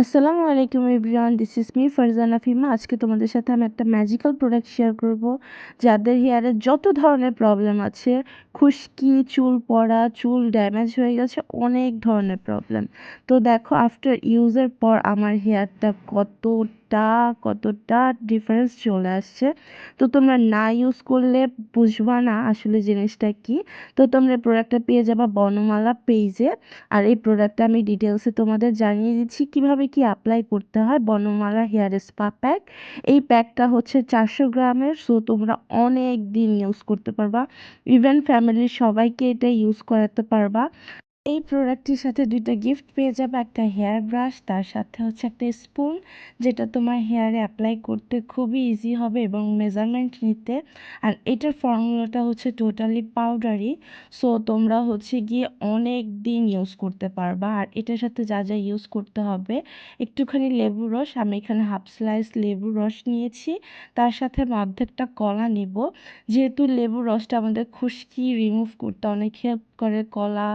আসসালামু আলাইকুম everyone this is me Farzana Fima আজকে তোমাদের সাথে আমি একটা ম্যাজিক্যাল প্রোডাক্ট শেয়ার করব, যাদের হেয়ারে যত ধরনের প্রবলেম আছে, খুশকি, চুল পড়া, চুল ড্যামেজ হয়ে গেছে, অনেক ধরনের প্রবলেম তো দেখো আফটার ইউজের পর আমার হেয়ারটা কতটা কতটা ডিফারেন্স চলে আসছে। তো তোমরা না ইউজ করলে বুঝবা না আসলে জিনিসটা কি। তো তোমরা এই প্রোডাক্টটা পেয়ে যাবা বনমালা পেজে আর এই প্রোডাক্টটা আমি ডিটেলসে তোমাদের জানিয়ে দিচ্ছি, কীভাবে কি অ্যাপ্লাই করতে হয়? বনমালা হেয়ার স্পা প্যাক এই প্যাকটা হচ্ছে চারশো গ্রামের সো তোমরা অনেক দিন ইউজ করতে পারবা। ইভেন ফ্যামিলির সবাইকে এটা ইউজ করাতে পারবা। এই প্রোডাক্টটির সাথে দুইটা গিফট পেয়ে যাবে, একটা হেয়ার ব্রাশ তার সাথে হচ্ছে একটা স্পুন যেটা তোমার হেয়ারে অ্যাপ্লাই করতে খুবই ইজি হবে এবং মেজারমেন্ট নিতে। আর এটার ফর্মুলাটা হচ্ছে টোটালি পাউডারি সো তোমরা হচ্ছে গিয়ে অনেক দিন ইউজ করতে পারবা। আর এটার সাথে যা যা ইউজ করতে হবে, একটুখানি লেবু রস, আমি এখানে হাফ স্লাইস লেবু রস নিয়েছি, তার সাথে অর্ধেকটা কলা নিব। যেহেতু লেবু রসটা আমাদের খুশকি রিমুভ করতে অনেক হেল্প করে কলা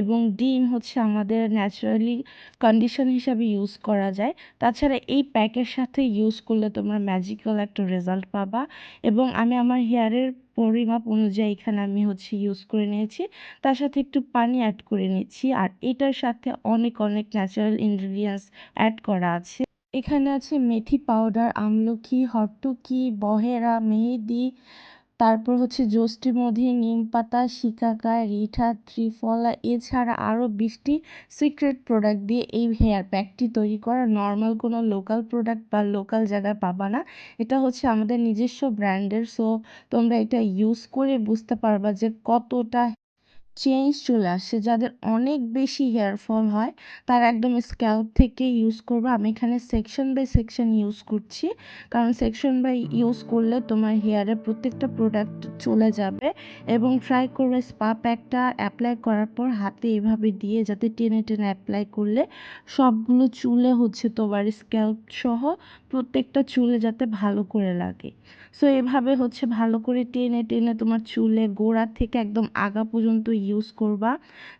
এবং ডিম হচ্ছে আমাদের ন্যাচারালি কন্ডিশন হিসাবে ইউজ করা যায়। তাছাড়া এই প্যাকের সাথে ইউজ করলে তোমরা ম্যাজিক্যাল একটা রেজাল্ট পাবা এবং আমি আমার হেয়ারের পরিমাপ অনুযায়ী এখানে আমি হচ্ছে ইউজ করে নিয়েছি। তার সাথে একটু পানি অ্যাড করে নিচ্ছি আর এটার সাথে অনেক অনেক ন্যাচারাল ইনগ্রিডিয়েন্টস অ্যাড করা আছে। এখানে আছে মেথি পাউডার আমলকি হরটুকি বহেরা, মেহেদি তারপর হচ্ছে যষ্টিমধি নিম পাতা শিকাকায় রিঠা, ত্রিফলা, এছাড়া আরও বিশটি সিক্রেট প্রোডাক্ট দিয়ে এই হেয়ার প্যাকটি তৈরি করা। নর্মাল কোনো লোকাল প্রোডাক্ট বা লোকাল জায়গায় পাবা না। এটা হচ্ছে আমাদের নিজস্ব ব্র্যান্ডের। সো তোমরা এটা ইউজ করে বুঝতে পারবা যে কতটা চেঞ্জ চলে আসছে যাদের অনেক বেশি হেয়ার ফল হয়, তারা একদম স্ক্যাল্প থেকে ইউজ করবে। আমি এখানে সেকশন বাই সেকশন ইউজ করছি, কারণ সেকশন বাই ইউজ করলে তোমার হেয়ারের প্রত্যেকটা প্রোডাক্ট চলে যাবে এবং ট্রাই করবে স্পা প্যাকটা অ্যাপ্লাই করার পর হাতে এভাবে দিয়ে যাতে টেনে টেনে অ্যাপ্লাই করলে সবগুলো চুলে হচ্ছে তোমার স্ক্যাল্প সহ প্রত্যেকটা চুলে যাতে ভালো করে লাগে। সো এভাবে হচ্ছে ভালো করে টেনে টেনে তোমার চুলে গোড়া থেকে একদম আগা পর্যন্ত ইউজ করবা,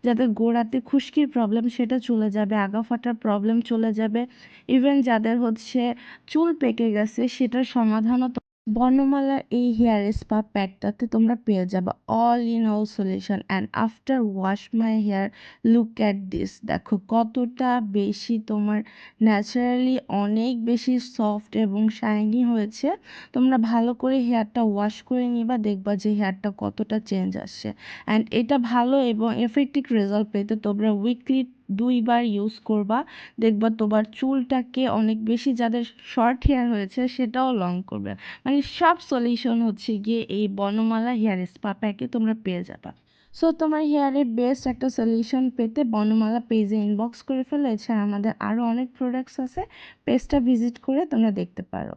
যাতে গোড়াতে খুশকির প্রবলেম সেটা চলে যাবে আগা ফাটার প্রবলেম চলে যাবে ইভেন যাদের হচ্ছে চুল পেকে গেছে সেটার সমাধানও বর্ণমালার এই হেয়ার স্পা প্যাকটাতে তোমরা পেয়ে যাবে all in all solution and after wash my hair look at this দেখো কতটা বেশি তোমার ন্যাচারালি অনেক বেশি সফট এবং শাইনি হয়েছে। তোমরা ভালো করে হেয়ারটা ওয়াশ করে নিবা, দেখবা যে হেয়ারটা কতটা চেঞ্জ আসছে। অ্যান্ড এটা ভালো এবং এফেক্টিভ রেজাল্ট পেতে তোমরা উইকলি দুইবার ইউজ করবা। দেখবা তোমার চুলটাকে অনেক বেশি যাদের শর্ট হেয়ার হয়েছে, সেটাও লং করবে। মানে সব সলিউশন হচ্ছে গিয়ে এই বনমালা হেয়ার স্পা প্যাকে তোমরা পেয়ে যাবা। সো তোমার হেয়ারের বেস্ট একটা সলিউশন পেতে বনমালা পেজে ইনবক্স করে ফেলো। এছাড়া আমাদের আরও অনেক প্রোডাক্টস আছে। পেজটা ভিজিট করে তোমরা দেখতে পারো।